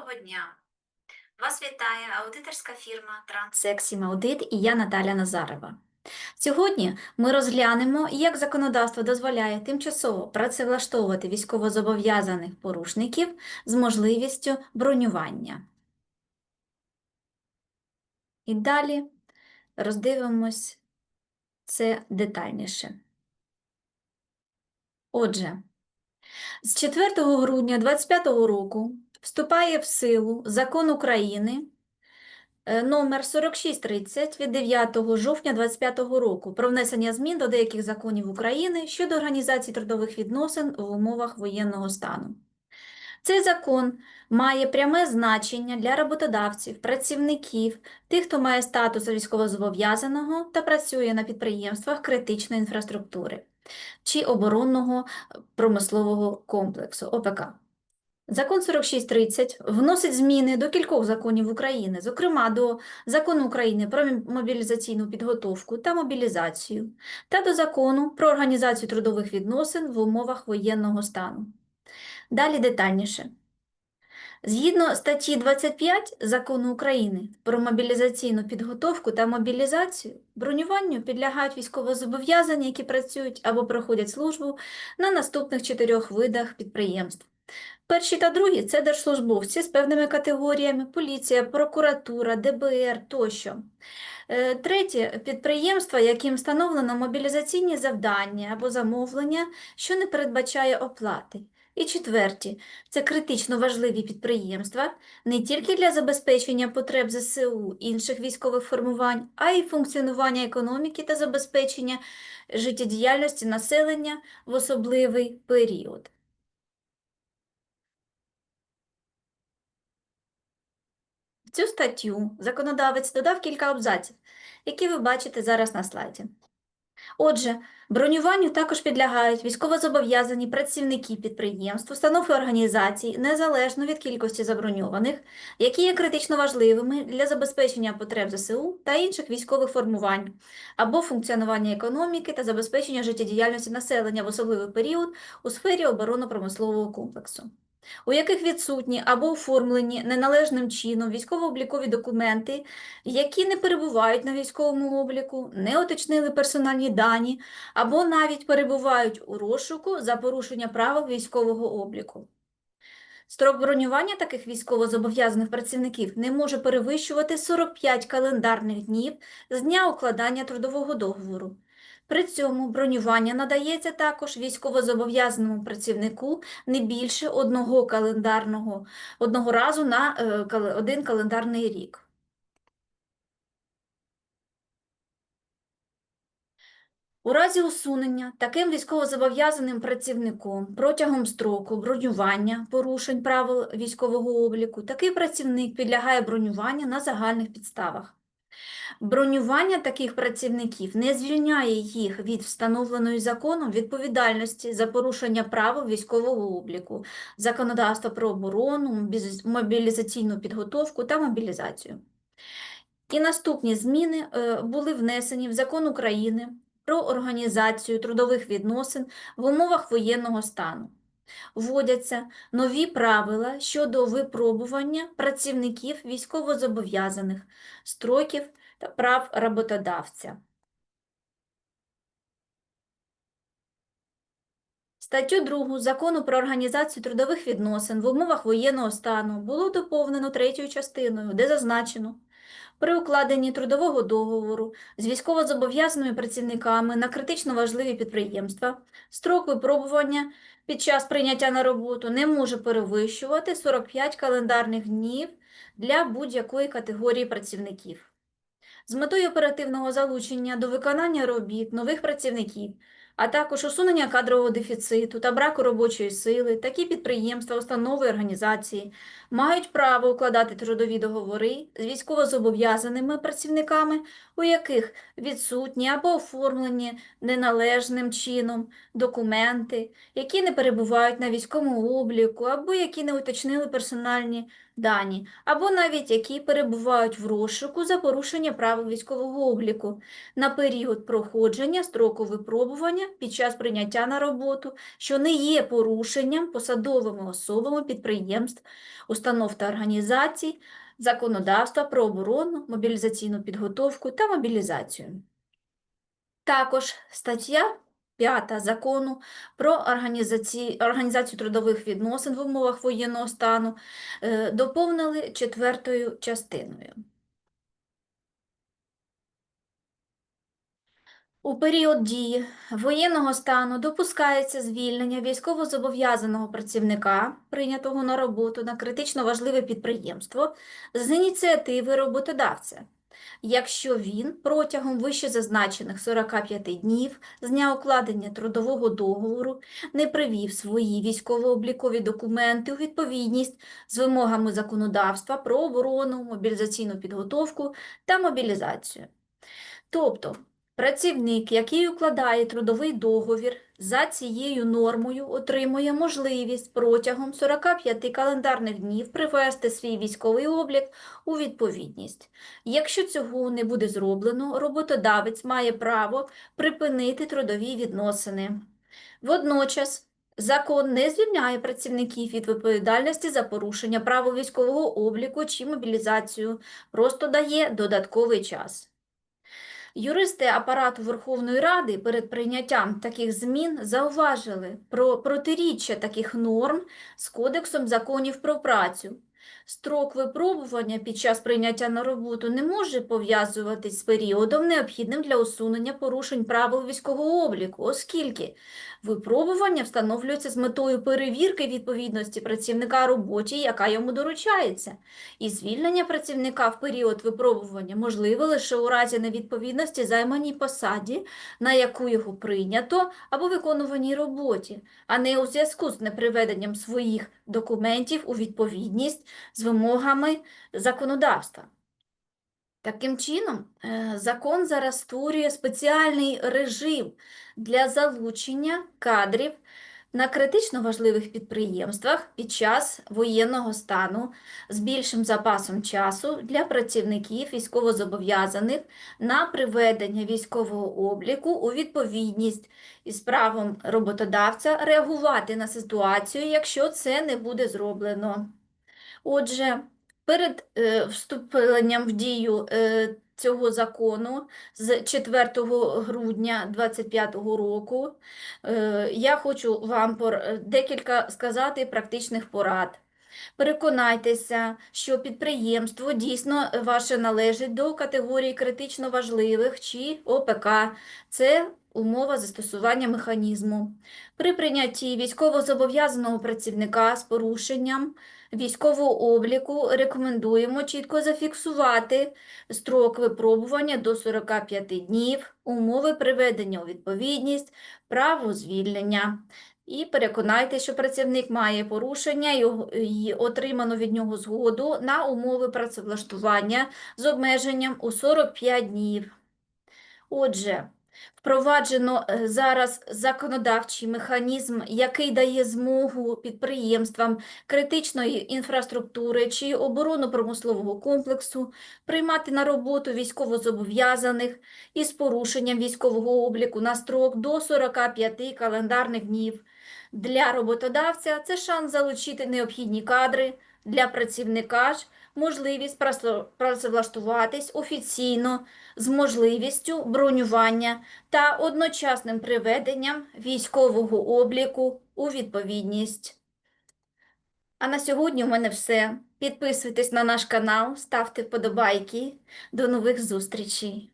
Доброго дня! Вас вітає аудиторська фірма Транссексім Аудит і я Наталя Назарова. Сьогодні ми розглянемо, як законодавство дозволяє тимчасово працевлаштовувати військовозобов'язаних порушників з можливістю бронювання. І далі роздивимось це детальніше. Отже, з 4 грудня 2025 року вступає в силу Закон України е, номер 4630 від 9 жовтня 2025 року про внесення змін до деяких законів України щодо організації трудових відносин в умовах воєнного стану. Цей закон має пряме значення для роботодавців, працівників, тих, хто має статус військовозобов'язаного та працює на підприємствах критичної інфраструктури чи оборонного промислового комплексу ОПК. Закон 4630 вносить зміни до кількох законів України, зокрема до Закону України про мобілізаційну підготовку та мобілізацію, та до Закону про організацію трудових відносин в умовах воєнного стану. Далі детальніше. Згідно статті 25 Закону України про мобілізаційну підготовку та мобілізацію, бронюванню підлягають військовозобов'язані, які працюють або проходять службу на наступних чотирьох видах підприємств. Перші та другі це держслужбовці з певними категоріями, поліція, прокуратура, ДБР тощо. Е, Третє підприємства, яким встановлено мобілізаційні завдання або замовлення, що не передбачає оплати. І четверті це критично важливі підприємства не тільки для забезпечення потреб ЗСУ інших військових формувань, а й функціонування економіки та забезпечення життєдіяльності населення в особливий період. Цю статтю законодавець додав кілька абзаців, які ви бачите зараз на слайді. Отже, бронюванню також підлягають військовозобов'язані працівники підприємств, установ і організацій, незалежно від кількості заброньованих, які є критично важливими для забезпечення потреб ЗСУ та інших військових формувань, або функціонування економіки та забезпечення життєдіяльності населення в особливий період у сфері оборонно-промислового комплексу у яких відсутні або оформлені неналежним чином військово-облікові документи, які не перебувають на військовому обліку, не уточнили персональні дані, або навіть перебувають у розшуку за порушення правил військового обліку. Строк бронювання таких військовозобов'язаних працівників не може перевищувати 45 календарних днів з дня укладання трудового договору. При цьому бронювання надається також військовозобов'язаному працівнику не більше одного календарного одного разу на е, один календарний рік. У разі усунення таким військовозобов'язаним працівником протягом строку бронювання порушень правил військового обліку такий працівник підлягає бронюванню на загальних підставах. Бронювання таких працівників не звільняє їх від встановленої законом відповідальності за порушення правил військового обліку, законодавства про оборону, мобілізаційну підготовку та мобілізацію. І наступні зміни е, були внесені в Закон України про організацію трудових відносин в умовах воєнного стану. Вводяться нові правила щодо випробування працівників військовозобов'язаних, строків та прав роботодавця. Статтю 2 Закону про організацію трудових відносин в умовах воєнного стану було доповнено третьою частиною, де зазначено при укладенні трудового договору з військовозобов'язаними працівниками на критично важливі підприємства строк випробування під час прийняття на роботу не може перевищувати 45 календарних днів для будь-якої категорії працівників. З метою оперативного залучення до виконання робіт нових працівників, а також усунення кадрового дефіциту та браку робочої сили, такі підприємства, установи організації мають право укладати трудові договори з військовозобов'язаними працівниками, у яких відсутні або оформлені неналежним чином документи, які не перебувають на військовому обліку, або які не уточнили персональні дані, або навіть які перебувають в розшуку за порушення правил військового обліку на період проходження строку випробування під час прийняття на роботу, що не є порушенням посадовими особами підприємств, установ та організацій, законодавства про оборону, мобілізаційну підготовку та мобілізацію. Також стаття 5 закону про організацію, організацію трудових відносин в умовах воєнного стану е, доповнили четвертою частиною. У період дії воєнного стану допускається звільнення військовозобов'язаного працівника, прийнятого на роботу на критично важливе підприємство, з ініціативи роботодавця, якщо він протягом вище зазначених 45 днів з дня укладення трудового договору не привів свої військово-облікові документи у відповідність з вимогами законодавства про оборону, мобілізаційну підготовку та мобілізацію. Тобто, працівник, який укладає трудовий договір, за цією нормою отримує можливість протягом 45 календарних днів привести свій військовий облік у відповідність. Якщо цього не буде зроблено, роботодавець має право припинити трудові відносини. Водночас, закон не звільняє працівників від відповідальності за порушення правил військового обліку чи мобілізацію, просто дає додатковий час. Юристи апарату Верховної Ради перед прийняттям таких змін зауважили про протиріччя таких норм з Кодексом законів про працю. Строк випробування під час прийняття на роботу не може пов'язуватись з періодом, необхідним для усунення порушень правил військового обліку, оскільки випробування встановлюється з метою перевірки відповідності працівника роботі, яка йому доручається, і звільнення працівника в період випробування можливе лише у разі невідповідності займаній посаді, на яку його прийнято, або виконуваній роботі, а не у зв'язку з неприведенням своїх документів у відповідність з вимогами законодавства. Таким чином, е, закон зараз створює спеціальний режим для залучення кадрів на критично важливих підприємствах під час воєнного стану з більшим запасом часу для працівників військовозобов'язаних на приведення військового обліку у відповідність із правом роботодавця реагувати на ситуацію, якщо це не буде зроблено. Отже, перед е, вступленням в дію е, цього закону з 4 грудня 2025 року е, я хочу вам пор- декілька сказати практичних порад. Переконайтеся, що підприємство дійсно ваше належить до категорії критично важливих чи ОПК. Це умова застосування механізму. При прийнятті військовозобов'язаного працівника з порушенням військового обліку рекомендуємо чітко зафіксувати строк випробування до 45 днів, умови приведення у відповідність, право звільнення. І переконайте, що працівник має порушення і- отримано від нього згоду на умови працевлаштування з обмеженням у 45 днів. Отже, впроваджено е, зараз законодавчий механізм, який дає змогу підприємствам критичної інфраструктури чи оборонно-промислового комплексу приймати на роботу військовозобов'язаних із порушенням військового обліку на строк до 45 календарних днів. Для роботодавця це шанс залучити необхідні кадри, для працівника ж можливість працевлаштуватись офіційно з можливістю бронювання та одночасним приведенням військового обліку у відповідність. А на сьогодні у мене все. Підписуйтесь на наш канал, ставте вподобайки. До нових зустрічей!